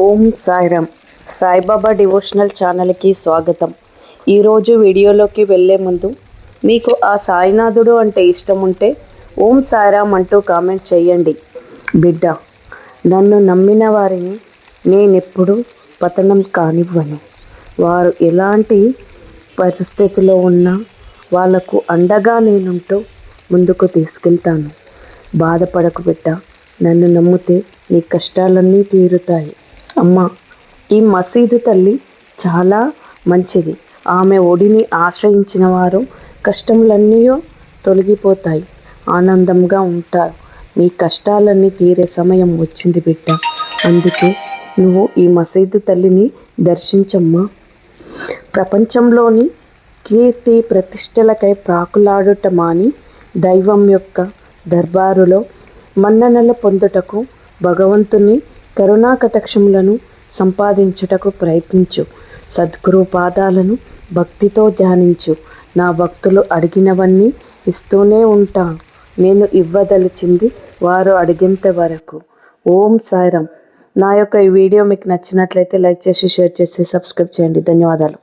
ఓం Sairam. Saibaba devotional ఛానల్కి స్వాగతం. ఈరోజు వీడియోలోకి వెళ్ళే ముందు మీకు ఆ సాయినాథుడు అంటే ఇష్టం ఉంటే ఓం సాయిరామ్ అంటూ కామెంట్ చేయండి. బిడ్డ నన్ను నమ్మిన వారిని నేనెప్పుడు పతనం కానివ్వను. వారు ఎలాంటి పరిస్థితిలో ఉన్నా వాళ్ళకు అండగా నేనుంటూ ముందుకు తీసుకెళ్తాను. బాధపడకు బిడ్డ నన్ను నమ్మితే నీ కష్టాలన్నీ తీరుతాయి. అమ్మ ఈ మసీదు తల్లి చాలా మంచిది. ఆమె ఒడిని ఆశ్రయించిన వారు కష్టములన్నీ తొలగిపోతాయి. ఆనందంగా ఉంటారు. మీ కష్టాలన్నీ తీరే సమయం వచ్చింది బిడ్డ. అందుకే నువ్వు ఈ మసీదు తల్లిని దర్శించమ్మా. ప్రపంచంలోని కీర్తి ప్రతిష్టలకై ప్రాకులాడుట మాని దైవం యొక్క దర్బారులో మన్ననలు పొందుటకు భగవంతుని కరుణా కటాక్షములను సంపాదించుటకు ప్రయత్నించు. సద్గురు పాదాలను భక్తితో ధ్యానించు. నా భక్తులు అడిగినవన్నీ ఇస్తూనే ఉంటాను నేను ఇవ్వదలిచింది వారు అడిగేంత వరకు. ఓం సాయిరామ్. నా యొక్క ఈ వీడియో మీకు నచ్చినట్లయితే లైక్ చేసి షేర్ చేసి సబ్స్క్రైబ్ చేయండి. ధన్యవాదాలు.